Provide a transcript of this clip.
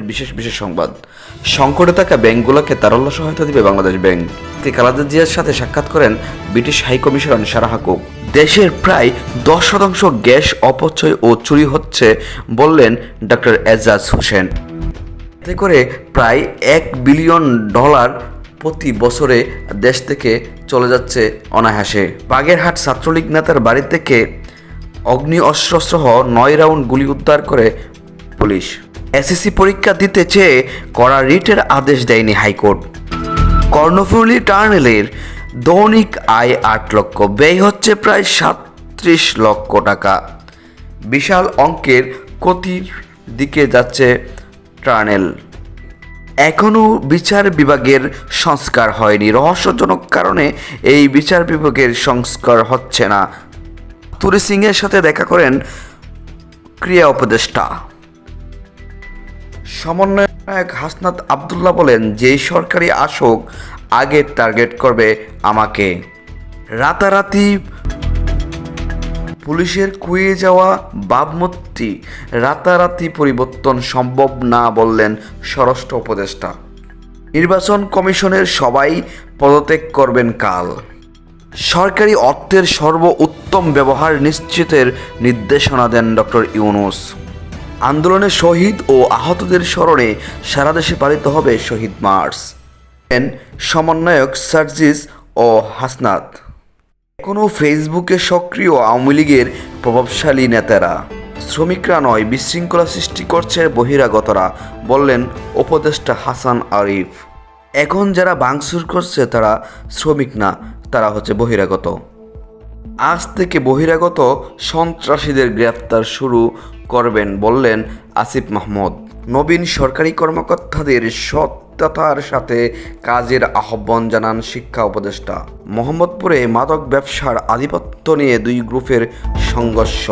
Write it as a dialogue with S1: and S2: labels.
S1: বিশেষ বিশেষ সংবাদ। সংকটে থাকা ব্যাংকগুলোকে তারল্য সহায়তা দিবে বাংলাদেশ ব্যাংক। খালেদা জিয়ার সাথে সাক্ষাৎ করেন British high commissioner Sarah Cooke দেশের প্রায় দশ শতাংশ গ্যাস অপচয় ও চুরি হচ্ছে বললেন ডক্টর এজাজ হোসেন। এতে করে প্রায় এক বিলিয়ন ডলার প্রতি বছরে দেশ থেকে চলে যাচ্ছে অনায়াসে। বাগেরহাট ছাত্রলীগ নেতার বাড়ি থেকে অগ্নি অস্ত্রসহ নয় রাউন্ড গুলি উদ্ধার করে পুলিশ। এসএসসি পরীক্ষা দিতে চেয়ে করা রিটের আদেশ দেয়নি হাইকোর্ট। কর্ণফুলী টার্নেলের দৈনিক আয় আট লক্ষ, ব্যয় হচ্ছে প্রায় সাতত্রিশ লক্ষ টাকা। বিশাল অঙ্কের ক্ষতির দিকে যাচ্ছে টার্নেল। এখনও বিচার বিভাগের সংস্কার হয়নি। রহস্যজনক কারণে এই বিচার বিভাগের সংস্কার হচ্ছে না। তুরি সিংয়ের সাথে দেখা করেন ক্রিয়া উপদেষ্টা। সমন্বয়ক হাসনাত আবদুল্লাহ বলেন, যেই সরকারি আসক, আগে টার্গেট করবে আমাকে। রাতারাতি পুলিশের কুয়ে যাওয়া ভাবমূর্তি রাতারাতি পরিবর্তন সম্ভব না বললেন স্বরাষ্ট্র উপদেষ্টা। নির্বাচন কমিশনের সবাই পদত্যাগ করবেন কাল। সরকারি অর্থের সর্ব উত্তম ব্যবহার নিশ্চিতের নির্দেশনা দেন ডক্টর ইউনুস। আন্দোলনে শহীদ ও আহতদের স্মরণে সারা দেশে পালিত হবে শহীদ মার্চ। সমন্বয়ক সার্জিস ও হাসনাত। এখনও ফেসবুকে সক্রিয় আওয়ামী লীগের প্রভাবশালী নেতারা। শ্রমিকরা নয়, বিশৃঙ্খলা সৃষ্টি করছে বহিরাগতরা, বললেন উপদেষ্টা হাসান আরিফ। এখন যারা ভাঙচুর করছে তারা শ্রমিক না, তারা হচ্ছে বহিরাগত। আজ থেকে বহিরাগত সন্ত্রাসীদের গ্রেফতার শুরু করবেন বললেন আসিফ মাহমুদ। নবীন সরকারি কর্মকর্তাদের সত্যতার সাথে কাজের আহ্বান জানান শিক্ষা উপদেষ্টা। মোহাম্মদপুরে মাদক ব্যবসার আধিপত্য নিয়ে দুই গ্রুপের সংঘর্ষ।